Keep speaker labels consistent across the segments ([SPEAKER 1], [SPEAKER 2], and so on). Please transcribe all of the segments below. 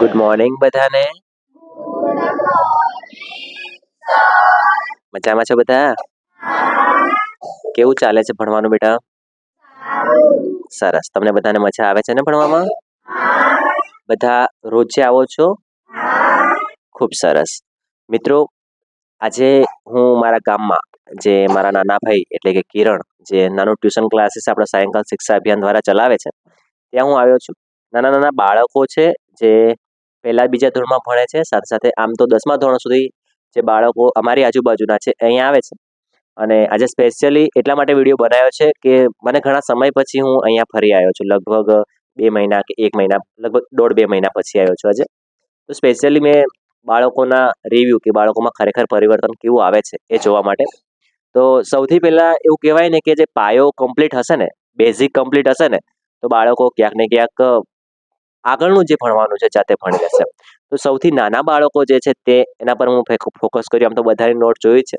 [SPEAKER 1] Good morning બધાને. મજામાં છો બધા? કેવું ચાલે છે ભણવાનું બેટા? સરસ. તમને બધાને મજા આવે છે ને ભણવામાં? બધા રોજે આવો છો? ખૂબ સરસ. મિત્રો, આજે હું મારા ગામમાં જે મારા નાના ભાઈ એટલે કે કિરણ, જે નાનું ટ્યુશન ક્લાસીસ આપણા સાયંકાલ શિક્ષા અભિયાન દ્વારા ચલાવે છે, ત્યાં હું આવ્યો છું. નાના નાના બાળકો છે જે પહેલા બીજા ધોરણમાં ભણે છે, સાથે સાથે આમ તો દસમા ધોરણ સુધી જે બાળકો અમારી આજુબાજુના છે અહીંયા આવે છે. અને આજે સ્પેશિયલી એટલા માટે વીડિયો બનાવ્યો છે કે મને ઘણા સમય પછી હું અહીંયા ફરી આવ્યો છું, લગભગ બે મહિના કે એક મહિના, લગભગ દોઢ બે મહિના પછી આવ્યો છું આજે. તો સ્પેશિયલી મેં બાળકોના રિવ્યૂ કે બાળકોમાં ખરેખર પરિવર્તન કેવું આવે છે એ જોવા માટે. તો સૌથી પહેલાં એવું કહેવાય ને કે જે પાયો કમ્પ્લીટ હશે ને બેઝિક કમ્પ્લીટ હશે ને, તો બાળકો ક્યાંક ને ક્યાંક આગળનું જે ભણવાનું છે જાતે ભણી લેશે. તો સૌથી નાના બાળકો જે છે તે એના પર હું ફોકસ કર્યું આમ તો બધાની નોટ જોઈ છે.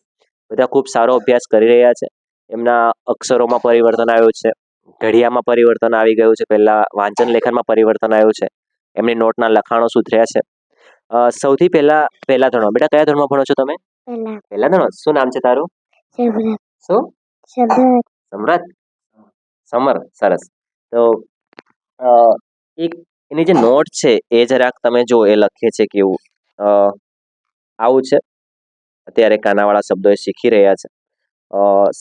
[SPEAKER 1] બધા ખૂબ સારો અભ્યાસ કરી રહ્યા છે. એમના અક્ષરોમાં પરિવર્તન આવ્યું છે. ઘડિયામાં પરિવર્તન આવી ગયું છે. પહેલાં વાંચન લેખનમાં પરિવર્તન આવ્યું છે. એમની નોટના લખાણો સુધર્યા છે. સૌથી પહેલા પહેલા ધોરણ. બેટા કયા ધોરણમાં ભણો છો તમે?
[SPEAKER 2] પહેલા.
[SPEAKER 1] ધણો ધોરણ. શું નામ છે તારું? શું? સમ્રાટ સમર. સરસ. તો એક એની જે નોટ છે એ જરાક તમે જો એ લખે છે કેવું આવું છે. અત્યારે કાનાવાળા શબ્દો એ શીખી રહ્યા છે.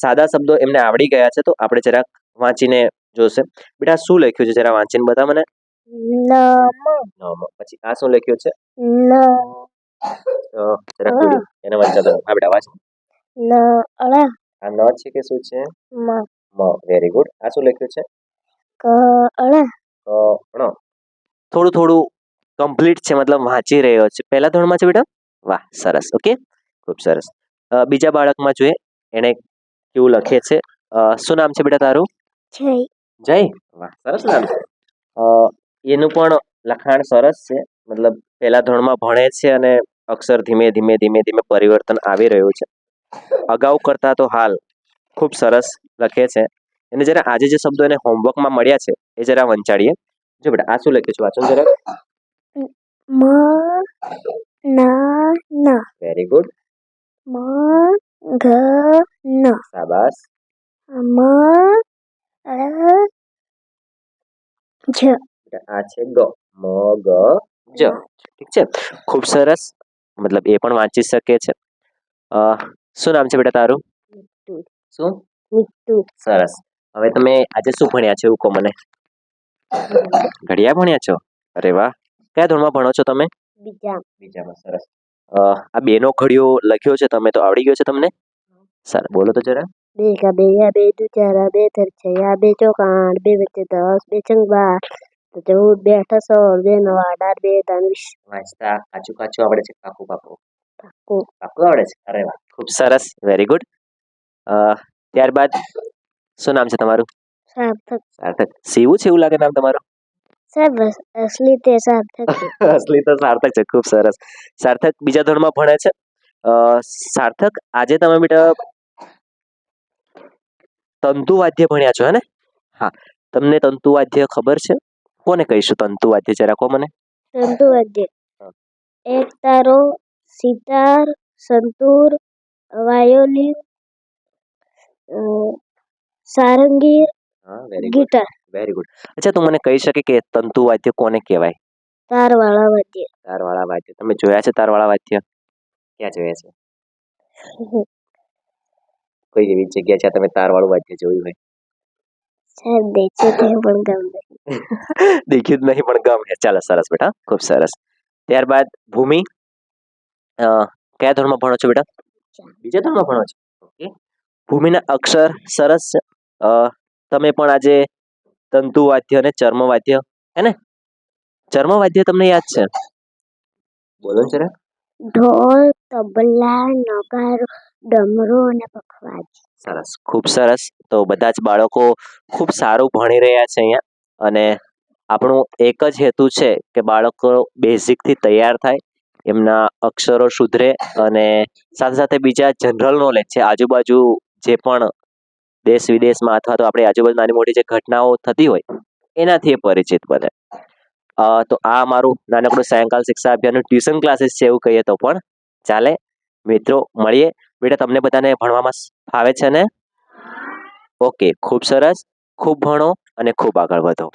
[SPEAKER 1] સાદા શબ્દો એમને આવડી ગયા છે તો આપણે જરાક વાંચીને જોશે. બેટા શું લખ્યું છે? જરા વાંચીને બતા મને.
[SPEAKER 2] નમ.
[SPEAKER 1] પછી આ શું લખ્યું છે? એને વાંચતા હા બેટા વાંચ.
[SPEAKER 2] ન અળ
[SPEAKER 1] આ ન છે કે શું છે?
[SPEAKER 2] મ.
[SPEAKER 1] Very good. આ શું લખ્યું છે?
[SPEAKER 2] ક અળ
[SPEAKER 1] કણ થોડું થોડું કમ્પ્લીટ છે મતલબ વાંચી રહ્યો છે. પહેલા ધોરણમાં છે બેટા? વાહ સરસ. ઓકે ખૂબ સરસ. બીજા બાળકમાં જોઈએ. એને કેવું લખે છે? શું નામ છે બેટા તારું?
[SPEAKER 2] જય.
[SPEAKER 1] જય? વાહ સરસ નામ. છે એનું પણ લખાણ સરસ છે. મતલબ પહેલા ધોરણમાં ભણે છે અને અક્ષર ધીમે ધીમે ધીમે ધીમે પરિવર્તન આવી રહ્યું છે. અગાઉ કરતા તો હાલ ખૂબ સરસ લખે છે. એને જરા આજે જે શબ્દો એને હોમવર્કમાં મળ્યા છે એ જરા વંચાડીએ. જો બેટા આ શું લખ્યું છે? વાંચો ને જરા
[SPEAKER 2] મ ના ના.
[SPEAKER 1] વેરી ગુડ
[SPEAKER 2] મ ઘ ન.
[SPEAKER 1] શાબાશ.
[SPEAKER 2] મ અળ જ.
[SPEAKER 1] આ છે ગ. મ ગ જ. ઠીક છે? ખૂબ સરસ. મતલબ એ પણ વાંચી શકે છે. અ, શું નામ છે બેટા તારું? શું? સરસ. હવે તમે આજે શું ભણ્યા છે એવું કહો મને? ઘડિયા ભણ્યા છો? અરે વાહ. કયા ધોરણમાં ભણો છો તમે?
[SPEAKER 2] બીજા
[SPEAKER 1] બીજામાં સરસ. આ બેનો ઘડિયો લખ્યો છે તમે તો આવડી ગયો છે તમને? સર બોલો તો જરા.
[SPEAKER 2] બે કા બે યા બે દુ ચારા બે થર છયા બે ચોક આઠ બે વચ્ચે દસ બે ચંગ બાર તો ચૌદ બે અઠા સોળ બે નવ અઢાર બે ત્રણ વીસ
[SPEAKER 1] વાંચતા કાચું કાચું આવડે છે પાકું પાકું
[SPEAKER 2] પાકું.
[SPEAKER 1] કાકુ આવડે છે? અરે વાહ ખૂબ સરસ. વેરી ગુડ ત્યારબાદ શું નામ છે તમારું?
[SPEAKER 2] સાર્થક.
[SPEAKER 1] સાર્થક. સેવું છે એવું લાગે નામ તમારું?
[SPEAKER 2] સાહેબ અસલી તે સાર્થક.
[SPEAKER 1] અસલી તો સાર્થક છે ખૂબ સરસ. સાર્થક બીજા ધોરણમાં ભણે છે. સાર્થક આજે તમે બેટા તંતુવાદ્ય ભણ્યા છો હે ને હા. તમને તંતુવાદ્ય ખબર છે? કોને કહીશું તંતુવાદ્ય જરા કહો મને.
[SPEAKER 2] તંતુ વાદ્ય. એક તારો સિતાર સંતૂર વાયોલિન સારંગી
[SPEAKER 1] હા very good
[SPEAKER 2] guitar
[SPEAKER 1] very good અચ્છા તું મને કહી શકે કે તંતુવાદ્ય કોને કહેવાય
[SPEAKER 2] તારવાળા વાદ્ય
[SPEAKER 1] તારવાળા વાદ્ય તમે જોયા છે તારવાળા વાદ્ય ક્યાં જોયા છે કોઈ એવી જગ્યા જ્યાં તમે તારવાળું વાદ્ય જોયું હોય
[SPEAKER 2] સાહેબ દેખે તે પણ ગમે
[SPEAKER 1] દેખ્યું જ નહીં પણ ગમે ચાલો સરસ બેટા ખૂબ સરસ ત્યારબાદ ભૂમિ અ, કયા ધોરણમાં ભણો છો બેટા બીજા ધોરણમાં ભણો છો ઓકે ભૂમિના અક્ષર સરસ છે અ, તમે પણ આજે તંતુવાદ્ય અને ચર્મવાદ્ય હે ને? ચર્મવાદ્ય તમને યાદ છે? બોલો જરા.
[SPEAKER 2] ઢોલ તબલા નગારો ડમરો અને પખવાજ.
[SPEAKER 1] સરસ ખૂબ સરસ. તો બધા જ બાળકો ખૂબ સારું ભણી રહ્યા છે અહીંયા. અને આપણું એક જ હેતુ છે કે બાળકો બેઝિકથી તૈયાર થાય એમના અક્ષરો સુધરે અને સાથે સાથે બીજા જનરલ નોલેજ છે. આજુબાજુ જે પણ દેશ વિદેશમાં અથવા તો આપણે આજુબાજુ નાની મોટી જે ઘટનાઓ થતી હોય, એનાથી એ પરિચિત બને. તો આ મારું નાનકડું સાયંકાલ શિક્ષા અભિયાનનું ટ્યુશન ક્લાસીસ છે એવું કહીએ તો પણ ચાલે. મિત્રો, મળીએ. બેટા, તમને બધાને ભણવામાં ફાવે છે ને? ઓકે, ખૂબ સરસ, ખૂબ ભણો અને ખૂબ આગળ વધો.